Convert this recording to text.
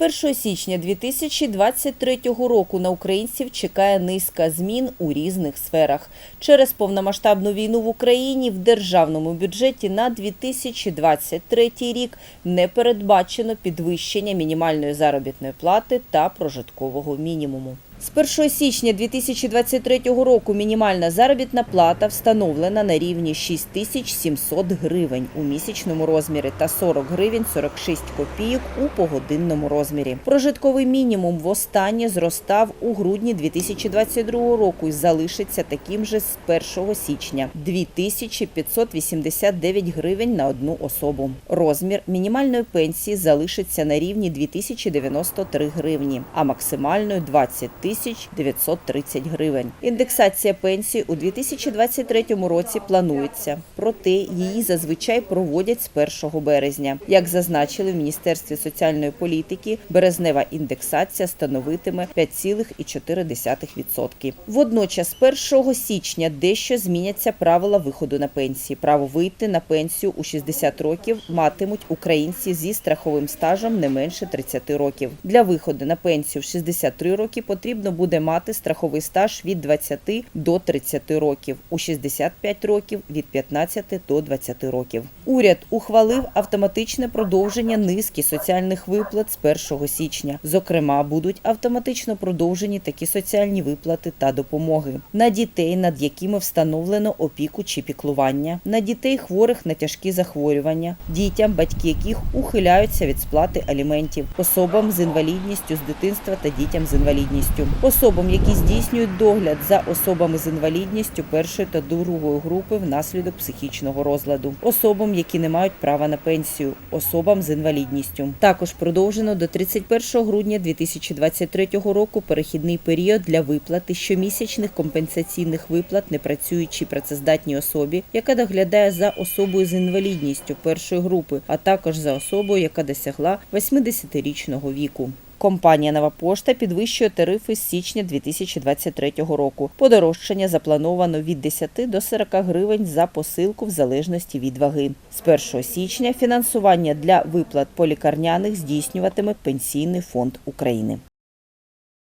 1 січня 2023 року на українців чекає низка змін у різних сферах. Через повномасштабну війну в Україні в державному бюджеті на 2023 рік не передбачено підвищення мінімальної заробітної плати та прожиткового мінімуму. З 1 січня 2023 року мінімальна заробітна плата встановлена на рівні 6700 гривень у місячному розмірі та 40 гривень 46 копійок у погодинному розмірі. Прожитковий мінімум востаннє зростав у грудні 2022 року і залишиться таким же з 1 січня 2589 гривень на одну особу. Розмір мінімальної пенсії залишиться на рівні 2093 гривні, а максимальної 20 тисяч 930 гривень. Індексація пенсії у 2023 році планується, проте її зазвичай проводять з 1 березня. Як зазначили в Міністерстві соціальної політики, березнева індексація становитиме 5,4%. Водночас, з 1 січня дещо зміняться правила виходу на пенсії. Право вийти на пенсію у 60 років матимуть українці зі страховим стажем не менше 30 років. Для виходу на пенсію в 63 роки потрібно буде мати страховий стаж від 20 до 30 років, у 65 років від 15 до 20 років. Уряд ухвалив автоматичне продовження низки соціальних виплат з 1 січня. Зокрема, будуть автоматично продовжені такі соціальні виплати та допомоги. На дітей, над якими встановлено опіку чи піклування, на дітей хворих на тяжкі захворювання, дітям, батьки яких ухиляються від сплати аліментів, особам з інвалідністю з дитинства та дітям з інвалідністю, особам, які здійснюють догляд за особами з інвалідністю першої та другої групи внаслідок психічного розладу, особам, які не мають права на пенсію, особам з інвалідністю. Також продовжено до 31 грудня 2023 року перехідний період для виплати щомісячних компенсаційних виплат непрацюючій працездатній особі, яка доглядає за особою з інвалідністю першої групи, а також за особою, яка досягла 80-річного віку. Компанія Нова пошта підвищує тарифи з січня 2023 року. Подорожчання заплановано від 10 до 40 гривень за посилку в залежності від ваги. З 1 січня фінансування для виплат полікарняних здійснюватиме Пенсійний фонд України.